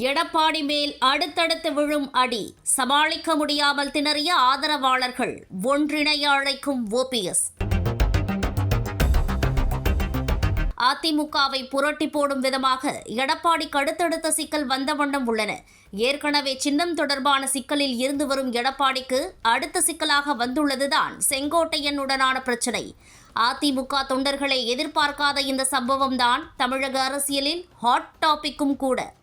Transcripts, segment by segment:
எடப்பாடி மேல் அடுத்தடுத்து விழும் அடி. சமாளிக்க முடியாமல் திணறிய ஆதரவாளர்கள் ஒன்றிணைய அழைக்கும் ஓபிஎஸ் அதிமுகவை புரட்டி போடும் விதமாக எடப்பாடிக்கு அடுத்தடுத்த சிக்கல் வந்த வண்ணம் உள்ளன. ஏற்கனவே சின்னம் தொடர்பான சிக்கலில் இருந்து வரும் எடப்பாடிக்கு அடுத்த சிக்கலாக வந்துள்ளதுதான் செங்கோட்டையனுடனான பிரச்சினை. அதிமுக தொண்டர்களை எதிர்பார்க்காத இந்த சம்பவம்தான் தமிழக அரசியலில் ஹாட் டாபிக்கும் கூட.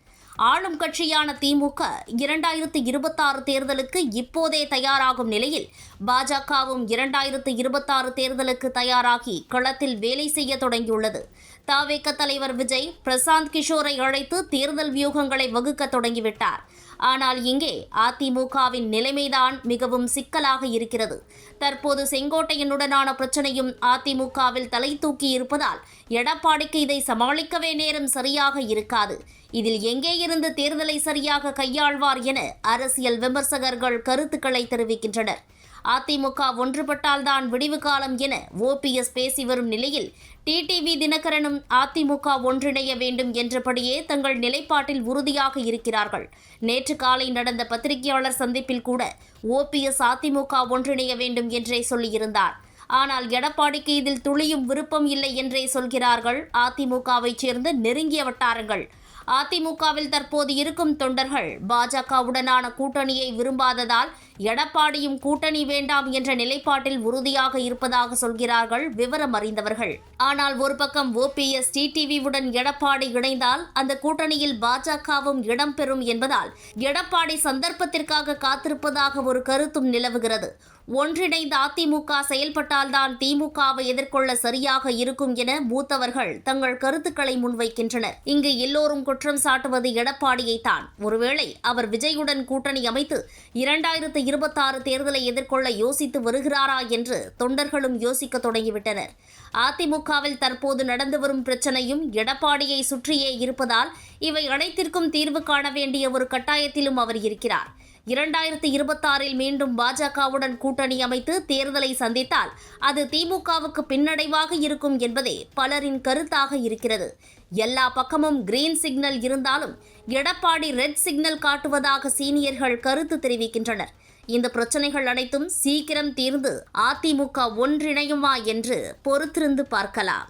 ஆளும் கட்சியான திமுக இரண்டாயிரத்து இருபத்தாறு தேர்தலுக்கு இப்போதே தயாராகும் நிலையில் பாஜகவும் இரண்டாயிரத்து இருபத்தாறு தேர்தலுக்கு தயாராகி களத்தில் வேலை செய்ய தொடங்கியுள்ளது. தாவேக்க தலைவர் விஜய் பிரசாந்த் கிஷோரை அழைத்து தேர்தல் வியூகங்களை வகுக்க தொடங்கிவிட்டார். ஆனால் இங்கே அதிமுகவின் நிலைமைதான் மிகவும் சிக்கலாக இருக்கிறது. தற்போது செங்கோட்டையனுடனான பிரச்சனையும் அதிமுகவில் தலை தூக்கி இருப்பதால் எடப்பாடிக்கு இதை சமாளிக்கவே நேரம் சரியாக இருக்காது. இதில் எங்கே இருந்து தேர்தலை சரியாக கையாள்வார் என அரசியல் விமர்சகர்கள் கருத்துக்களை தெரிவிக்கின்றனர். அதிமுக ஒன்றுபட்டால்தான் விடிவு காலம் என ஓபிஎஸ் பேசி வரும் நிலையில் டிடிவி தினகரனும் அதிமுக ஒன்றிணைய வேண்டும் என்றபடியே தங்கள் நிலைப்பாட்டில் உறுதியாக இருக்கிறார்கள். நேற்று காலை நடந்த பத்திரிகையாளர் சந்திப்பில் கூட ஓபிஎஸ் அதிமுக ஒன்றிணைய வேண்டும் என்றே சொல்லியிருந்தார். ஆனால் எடப்பாடிக்கு இதில் துளியும் விருப்பம் இல்லை என்றே சொல்கிறார்கள். அதிமுகவைச் சேர்ந்த நெருங்கிய வட்டாரங்கள். அதிமுகவில் தற்போது இருக்கும் தொண்டர்கள் பாஜகவுடனான கூட்டணியை விரும்பாததால் எடப்பாடியும் கூட்டணி வேண்டாம் என்ற நிலைப்பாட்டில் உறுதியாக இருப்பதாக சொல்கிறார்கள் விவரம் அறிந்தவர்கள். ஆனால் ஒரு பக்கம் ஓபிஎஸ் டிடிவியுடன் எடப்பாடி இணைந்தால் அந்த கூட்டணியில் பாஜகவும் இடம்பெறும் என்பதால் எடப்பாடி சந்தர்ப்பத்திற்காக காத்திருப்பதாக ஒரு கருத்தும் நிலவுகிறது. ஒன்றிணைந்த அதிமுக செயல்பட்டால்தான் திமுகவை எதிர்கொள்ள சரியாக இருக்கும் என மூத்தவர்கள் தங்கள் கருத்துக்களை முன்வைக்கின்றனர். இங்கு எல்லோரும் குற்றம் சாட்டுவது எடப்பாடியை தான் ஒருவேளை அவர் விஜயுடன் கூட்டணி அமைத்து இரண்டாயிரத்து இருபத்தாறு தேர்தலை எதிர்கொள்ள யோசித்து வருகிறாரா என்று தொண்டர்களும் யோசிக்க தொடங்கிவிட்டனர். அதிமுகவில் தற்போது நடந்து வரும் பிரச்சனையும் எடப்பாடியை சுற்றியே இருப்பதால் இவை அனைத்திற்கும் தீர்வு காண வேண்டிய ஒரு கட்டாயத்திலும் அவர் இருக்கிறார். இரண்டாயிரத்தி இருபத்தாறில் மீண்டும் பாஜகவுடன் கூட்டணி அமைத்து தேர்தலை சந்தித்தால் அது திமுகவுக்கு பின்னடைவாக இருக்கும் என்பதே பலரின் கருத்தாக இருக்கிறது. எல்லா பக்கமும் கிரீன் சிக்னல் இருந்தாலும் எடப்பாடி ரெட் சிக்னல் காட்டுவதாக சீனியர்கள் கருத்து தெரிவிக்கின்றனர். இந்த பிரச்சனைகள் அனைத்தும் சீக்கிரம் தீர்ந்து அதிமுக ஒன்றிணையுமா என்று பொறுத்திருந்து பார்க்கலாம்.